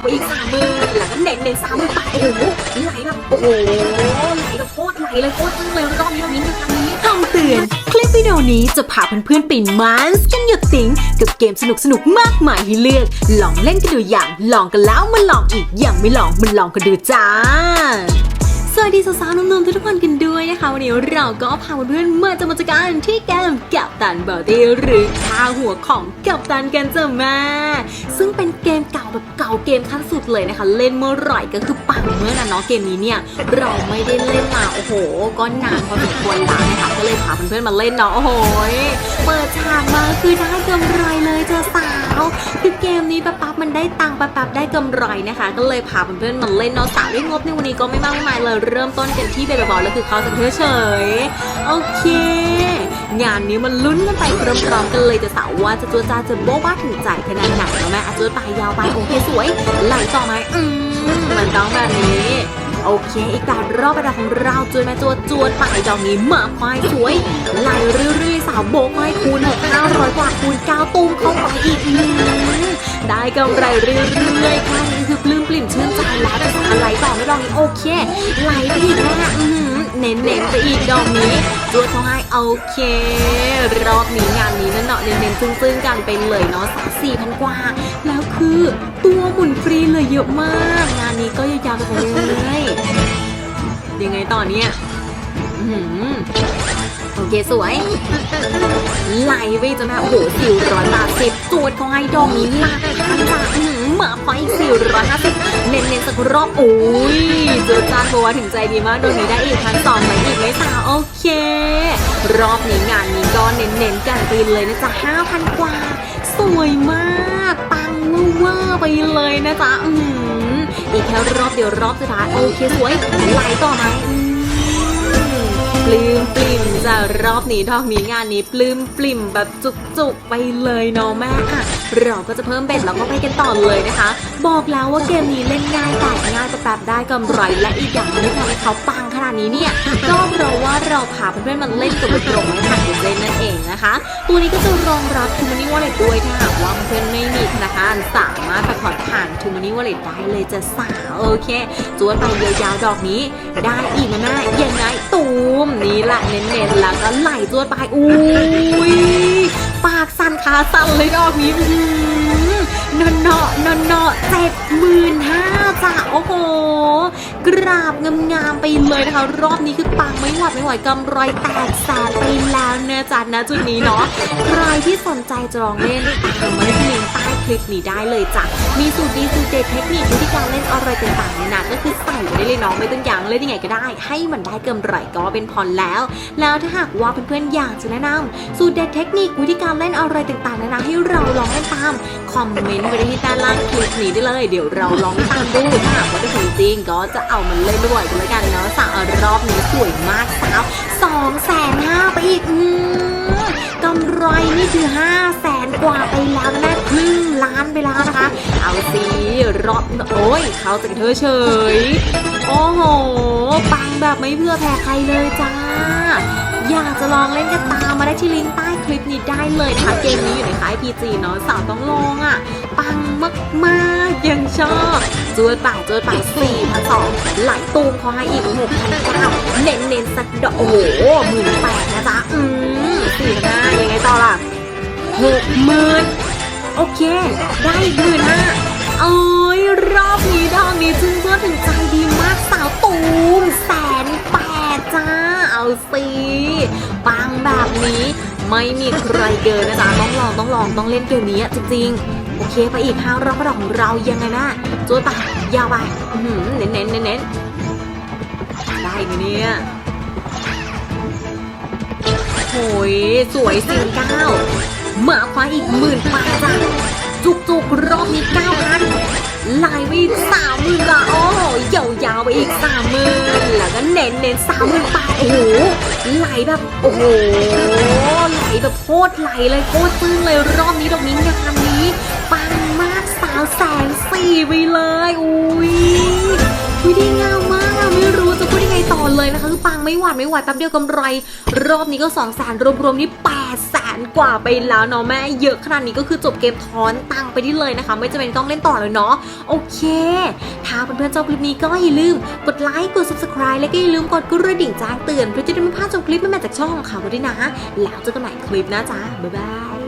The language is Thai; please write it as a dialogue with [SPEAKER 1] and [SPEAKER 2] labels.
[SPEAKER 1] ไปอีกสามหมื่นแล้วก็เน้นเน้นสามหมื่นไปโอ้โหไหลแบบโอ้โหไหลแบบโคตรไหลเลยโคตรตึงเลยรอบนี้รอบนี้ครั้งนี้
[SPEAKER 2] คำเตือน คลิปวิดีโอนี้จะพาเพื่อนๆไปมันส์กันหยดติงกับเกมสนุกๆมากมายให้เลือก ลองเล่นกันดูอย่าง ลองกันแล้วมาลองอีกอย่างไม่ลองมันลองกันดูจ้าสวัสดีสาวๆนุ่มๆทุกคนกันด้วยนะคะ วันนี้เราก็พาเพื่อนๆมาจะมาจัดการที่เกมกับตันเบอร์ตี้หรือท่าหัวของกับตันกันจ้ะแม่ซึ่งเป็นเกมเก่าแบบ เอาเกมขั้นสุดเลยนะคะ เล่นเมื่อไหร่ก็คือปังเมื่อนั้นเนาะเกมนี้เนี่ยเราไม่ได้เล่นมาโอ้โห ก็นานพอสมควรแล้วนะคะก็เลยพาเพื่อนๆมาเล่นเนาะโอ้โหเปิดฉากมาคือได้กำไรเลยเจ้าสาว คือเกมนี้แป๊บๆมันได้ตังค์แป๊บๆได้กำไรนะคะ ก็เลยพาเพื่อนๆมาเล่นเนาะสาวด้วยงบในวันนี้ก็ไม่มากไม่มายเลยเริ่มต้นกันที่เบเบบอลแล้วคือคอสเตอร์เฉยโอเค งานนี้มันลุ้นกันไปพร้อมๆกันเลยจะสาวว่าจะตัวจ้าจะโบ๊ะบ้าถึงใจขนาดไหนแล้วแม่อาจจะไปยยาวไปโอเคสวยไหลต่อไหมอืมมันต้องแบบนี้โอเค อีกการรอบประดับของเราจวนมาจวดจวดไปดอกนี้มาควายสวยไหลเรื่อยๆสาวโบกไม่คูณหกห้าร้อยกว่าคูณเก้าตุ้มเข้าไปอีกอืมได้กำไรเรื่อยๆค่นี้คือปลื้มปลิ่มชื่นใจแล้วแต่สาวไหลต่อไม่ดอกนี้โอเคไหลไปอีกแม่เน้นๆไปอีกดอกนี้จวดเขาให้โอเค รอบนี้งานนี้นั่นเนาะเน้นๆซึ้งๆกันไปเลยเนาะสามสี่พันกว่า แล้วคือตัวหมุนฟรีเลยเยอะมาก งานนี้ก็ยาวๆไปเรื่อยยังไงต่อเนี่ย โอเคสวย ไหลไปจะแม่โอ้โหสี่ร้อยบาทสิบจูดของไอ้ดอกนี้ลักพันบาทอื้อหือมาพออีกสี่ร้อยห้าสิบเน้นๆสักรอบโอ้ยเจอจานบัวถึงใจดีมากโดนนี้ได้อีกพันสองไหมอีกไหมสาวโอเค รอบนี้งานนี้ก็เน้นๆกันไปเลยนะจ๊ะห้าพันกว่า สวยมากปังเวอร์ไปเลยนะจ๊ะอืมอีกแค่รอบเดียวรอบสุดท้ายโอเคสวยไหลต่อไหม ลื้มปลิ่มจะรอบนี้ทอกนี้งานนี้ปลื้มปลิ่มแบบจุกๆไปเลยเนาะแม่อะเราก็จะเพิ่มเบ็ดแล้วก็ไปกันต่อเลยนะคะ บอกแล้วว่าเกมนี้เล่นง่ายแต่ง่ายแป๊บบได้กำไรและอีกอย่างนึงทำให้เขาปัง นาดนี้เนี่ยก็เพราะว่าเราพาเพื่อนๆมาเล่นกับตรงๆไม่ผ่านเล่นนั่นเองนะคะ ตัวนี้ก็จะรองรับ t ูมานี่วอลเล็ตด้วยถ้าหากว่าเพื่อนไม่มีธนาคารสามารถไปถอนผ่าน t ูมานี่วอลเล็ตได้เลยจะสาวโอเคจวนไปยาวๆดอกนี้ ได้อีกนะแม่ยังไงตูมนี่แหละเน้นๆแล้วก็ไหลจวนไปอุ้ยปากสั่นขาสั่นเลยดอกนี้นอนเนาะนอนเนาะเจ็ดหมื่นห้าจ้ะโอ้โห ราบงามๆไปเลยนะคะ รอบนี้คือปังไม่หวัดไม่ไหวกำไรแตกแสนไปแล้วเนะจ๊ะนะจุดนี้เนาะใครที่สนใจจะลองเล่นตามมาที่ลิงก์ใต้ คลิปนี้ได้เลยจ้ะ มีสูตรดีสูตรเด็ดเทคนิควิธีการเล่นอะไรต่างๆเนี่ยนะก็คือใส่ไว้ได้เลยเนาะไม่ต้องยั้งเล่นยังไงก็ได้ ให้มันได้กำไรก็เป็นพอแล้ว แล้วถ้าหากว่าเพื่อนๆอยากจะแนะนำสูตรเด็ดเทคนิควิธีการเล่นอะไรต่างๆนานาให้เราลองเล่นตามคอมเมนต์ไว้ได้ที่ด้านล่างคลิปนี้ได้เลย เดี๋ยวเราลองตามดูถ้าหากว่าได้ผลจริงก็จะเอามันเล่นด้วยกันแล้วกันเนาะสาวรอบนี้สวยมากสาวสองแสนห้าไปอีกอืมกำไรนี่คือห้าแสน รอบโอ้ยเขาจากเธอเฉย โอ้โห ปังแบบไม่เพื่อแพ้ใครเลยจ้า อยากจะลองเล่นกันตามมาได้ที่ลิงก์ใต้คลิปนี้ได้เลยนะคะเกมนี้อยู่ในค่าย PG เนาะสาวต้องลองอะ ปังมากๆยังชอบจวดป่าจวดป่าสี่พันสองไหลตูมขาให้อีกหกพันเก้าเน้นเน้นสักดอกโอ้โหหมื่นแปดนะจ๊ะ อืมสี่พันห้ายังไงต่อล่ะหกหมื่นโอเค ได้หมื่นห้าเอ้ย รอบนี้ดอกนี้จึงเพื่อถึงใจดีมากสาวตูมแสนแปดจ้า เอาสิปังแบบนี้ไม่มีใครเกินนะจ๊ะต้องลองต้องลองต้องเล่นเกมนี้จริงๆ โอเคไปอีกห้ารอบกระดอกของเรายังไงนะจวดไปยาวไปเน้นเน้นเน้นเน้นได้ไหมเนี่ยโหยสวยสี่เก้ามาคว้าอีกหมื่นปดจ้ะจุกจุกๆรอบนี้เก้าพัน ลายไปอีกสามหมื่นละโอ้โหยาวๆไปอีกสามหมื่นแล้วก็เน้นเน้นสามหมื่นแปดโอ้โหไหลแบบโอ้โหไหลแบบโคตรไหลเลยโคตรซึ้งเลยรอบนี้ดอกนี้งานนี้ปังมากสาวแสนสี่ไปเลยอุ้ยวิดีงามมากอะไม่รู้จะพูดยังไงต่อเลยนะคะคือปังไม่หวาดไม่ไหวแป๊บเดียวกำไร รอบนี้ก็สองแสนรวมๆนี่แปดแส กว่าไปแล้วเนาะแม่เยอะขนาดนี้ก็คือจบเกมทอนตังไปได้เลยนะคะ ไม่จำเป็นต้องเล่นต่อเลยเนาะโอเค ถ้าเพื่อนๆชอบคลิปนี้ก็อย่าลืมกดไลค์กด subscribe แล้วก็อย่าลืมกดกระดิ่งแจ้งเตือนเพื่อจะได้ไม่พลาดชมคลิปใหม่ๆจากช่องของเขาด้วยนะ แล้วเจอกันใหม่คลิปนะจ้าบ๊ายบาย